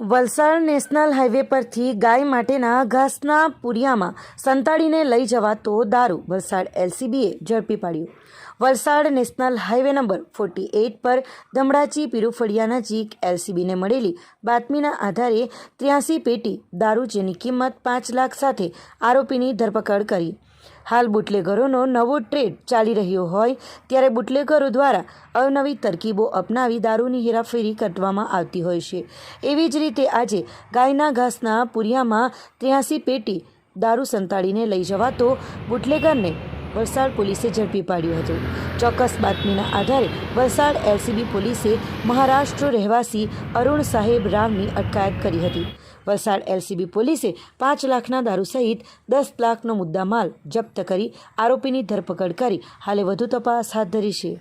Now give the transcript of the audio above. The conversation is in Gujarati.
વલસાડ નેશનલ હાઈવે પરથી ગાય માટેના ઘાસના પુરિયામાં સંતાડીને લઈ જવાતો દારૂ, વલસાડ એલસીબીએ ઝડપી પાડ્યું. Valsad national highway number forty eight પર ધમડાચી પીરુફળિયા નજીક એલસીબીને મળેલી બાતમીના આધારે ત્ર્યાસી પેટી દારૂ જેની કિંમત પાંચ લાખ સાથે આરોપીની ધરપકડ કરી. હાલ બુટલેગરોનો નવો ટ્રેડ ચાલી રહ્યો હોય ત્યારે બુટલેગરો દ્વારા અવનવી તરકીબો અપનાવી દારૂની હેરાફેરી કરવામાં આવતી હોય છે. એવી જ રીતે આજે ગાયના ઘાસના પુરિયામાં ત્ર્યાસી પેટી દારૂ સંતાડીને લઈ જવાતો બુટલેગરને વલસાડ પોલીસે ઝડપી પાડ્યું હતું. ચોક્કસ બાતમીના આધારે વલસાડ એલસીબી પોલીસે મહારાષ્ટ્ર રહેવાસી અરુણ સાહેબ રાવની અટકાયત કરી હતી. વલસાડ એલસીબી પોલીસે પાંચ લાખના દારૂ સહિત દસ લાખનો મુદ્દામાલ જપ્ત કરી આરોપીની ધરપકડ કરી. હાલે વધુ તપાસ હાથ ધરી છે.